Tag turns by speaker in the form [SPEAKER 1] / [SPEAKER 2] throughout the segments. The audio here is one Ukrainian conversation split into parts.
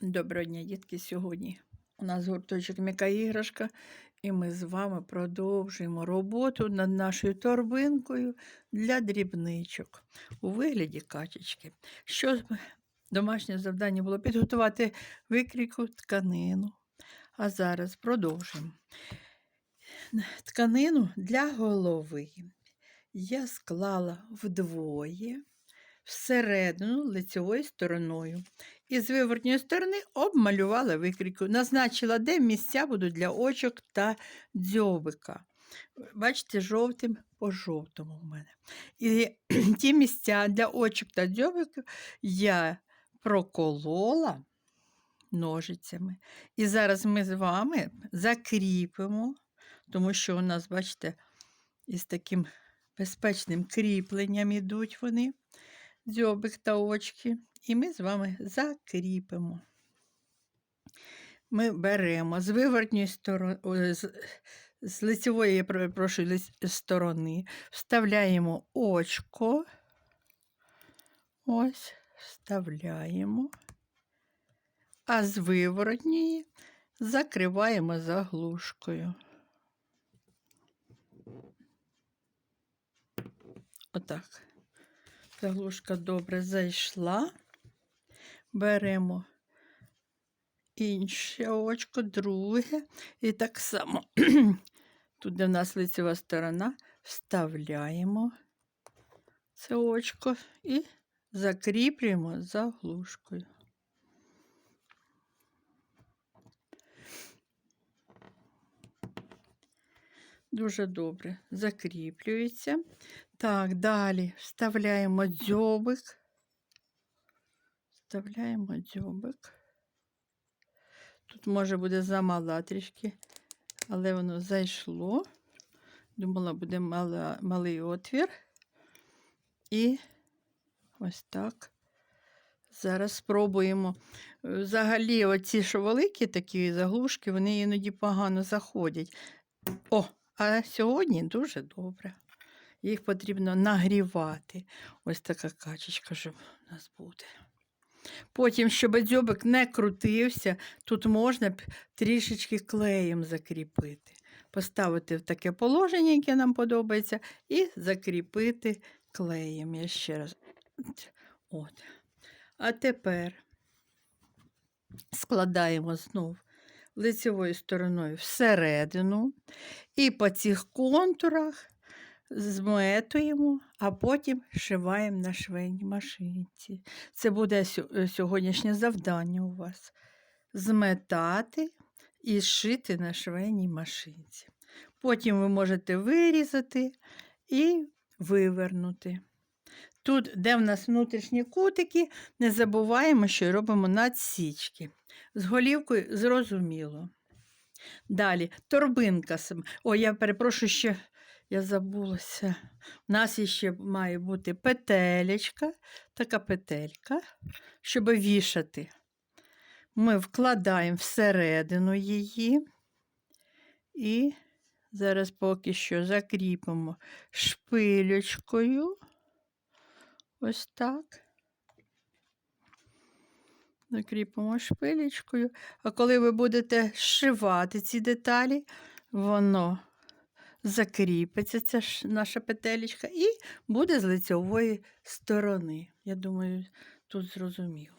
[SPEAKER 1] Доброго дня, дітки. Сьогодні у нас гурточок м'яка іграшка, і ми з вами продовжуємо роботу над нашою торбинкою для дрібничок у вигляді качечки. Що домашнє завдання було підготувати викрійку тканину. А зараз продовжуємо. Тканину для голови я склала вдвоє всередину лицевою стороною. І з виворотньої сторони обмалювала викрійку. Назначила, де місця будуть для очок та дзьобика. Бачите, жовтим по жовтому в мене. І ті місця для очок та дзьобиків я проколола ножицями. І зараз ми з вами закріпимо, тому що у нас, бачите, із таким безпечним кріпленням ідуть вони дзьобик та очки, і ми з вами закріпимо. Ми беремо з виворотньої сторони, з, лицевої, я перепрошую, сторони, вставляємо очко. Ось, вставляємо. А з виворотньої закриваємо заглушкою. Отак. Заглушка добре зайшла. Беремо інше очко, друге. І так само, тут, де в нас лицева сторона, вставляємо це очко і закріплюємо заглушкою. Дуже добре закріплюється. Так, далі вставляємо дзьобик. Вставляємо дзьобик. Тут може буде замала трішки, але воно зайшло. Думала, буде мала, малий отвір. І ось так. Зараз спробуємо. Взагалі, оці що великі такі заглушки, вони іноді погано заходять. О, а сьогодні дуже добре. Їх потрібно нагрівати. Ось така качечка вже в нас буде. Потім, щоб дзьобик не крутився, тут можна б трішечки клеєм закріпити. Поставити в таке положення, яке нам подобається, і закріпити клеєм. Я ще раз. От. А тепер складаємо знов лицевою стороною всередину і по цих контурах зметуємо, а потім шиваємо на швейній машинці. Це буде е, сьогоднішнє завдання у вас. Зметати і зшити на швейній машинці. Потім ви можете вирізати і вивернути. Тут, де в нас внутрішні кутики, не забуваємо, що робимо надсічки. З голівкою зрозуміло. Далі торбинка. О, я перепрошую, ще я забулася. У нас ще має бути петелечка, така петелька, щоб вішати. Ми вкладаємо всередину її і зараз поки що закріпимо шпилечкою. Ось так. Закріпимо шпилечкою. А коли ви будете зшивати ці деталі, воно закріпиться, ця наша петелечка, і буде з лицьової сторони. Я думаю, тут зрозуміло.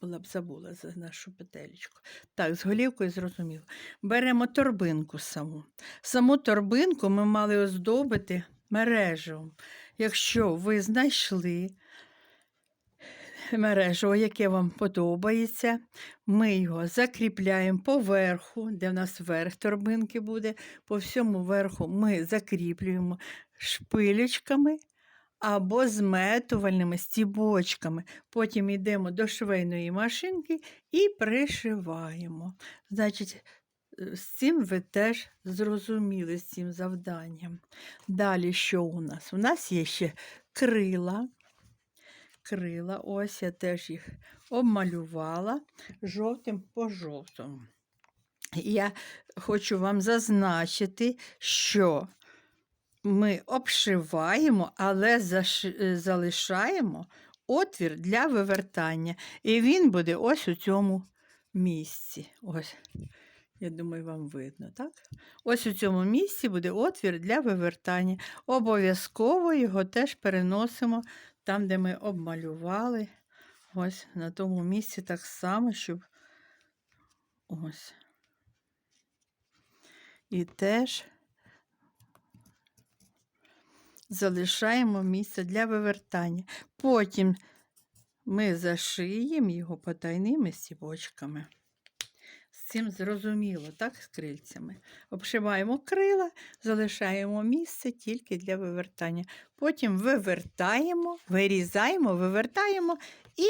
[SPEAKER 1] Була б забула за нашу петелечку. Так, з голівкою зрозуміло. Беремо торбинку саму. Саму торбинку ми мали оздобити мережевом. Якщо ви знайшли мережево, яке вам подобається, ми його закріпляємо поверху, де в нас верх торбинки буде, по всьому верху ми закріплюємо шпилечками або зметувальними стібочками. Потім йдемо до швейної машинки і пришиваємо. Значить, е, з цим ви теж зрозуміли з цим завданням. Далі що у нас? У нас є ще крила. Крила, ось я теж їх обмалювала жовтим по жовтому. Я хочу вам зазначити, що ми обшиваємо, але заши- е, залишаємо отвір для вивертання. І він буде ось у цьому місці. Ось, я думаю, вам видно, так? Ось у цьому місці буде отвір для вивертання. Обов'язково його теж переносимо там, де ми обмалювали. Ось на тому місці так само, щоб ось. І теж залишаємо місце для вивертання. Потім ми зашиємо його потайними стібочками. Цим зрозуміло, так, з крильцями. Обшиваємо крила, залишаємо місце тільки для вивертання. Потім вивертаємо, вирізаємо, вивертаємо і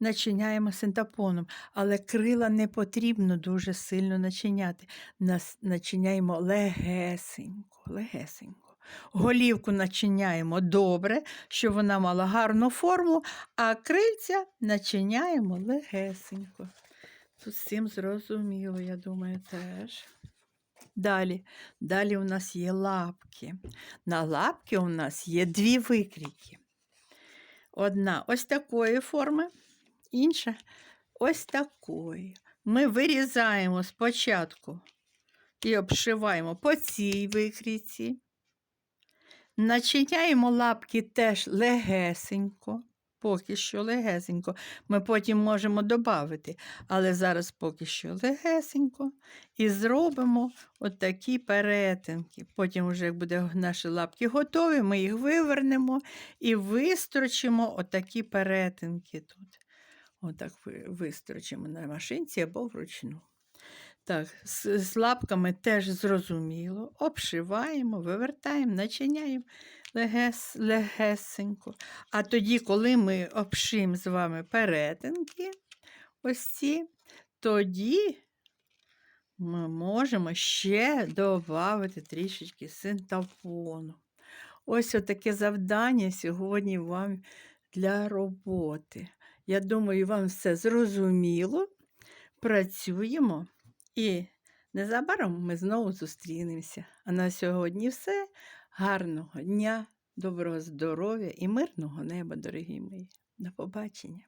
[SPEAKER 1] начиняємо синтапоном. Але крила не потрібно дуже сильно начиняти. Нас начиняємо легесенько, легесенько. Голівку начиняємо добре, щоб вона мала гарну форму, а крильця начиняємо легесенько. Тут цим зрозуміло, я думаю, теж. Далі, далі у нас є лапки. На лапки у нас є дві викрійки. Одна ось такої форми, інша ось такої. Ми вирізаємо спочатку і обшиваємо по цій викрійці. Начиняємо лапки теж легесенько, поки що легесенько. Ми потім можемо додати, але зараз поки що легесенько. І зробимо отакі перетинки. Потім, вже як буде наші лапки готові, ми їх вивернемо і вистрочимо отакі перетинки тут. Отак ви- вистрочимо на машинці або вручну. Так, з, з лапками теж зрозуміло. Обшиваємо, вивертаємо, начиняємо легес, легесенько. А тоді, коли ми обшиємо з вами перетинки, ось ці, тоді ми можемо ще додати трішечки синтафону. Ось отаке завдання сьогодні вам для роботи. Я думаю, вам все зрозуміло. Працюємо. І незабаром ми знову зустрінемося. А на сьогодні все. Гарного дня, доброго здоров'я і мирного неба, дорогі мої. До побачення.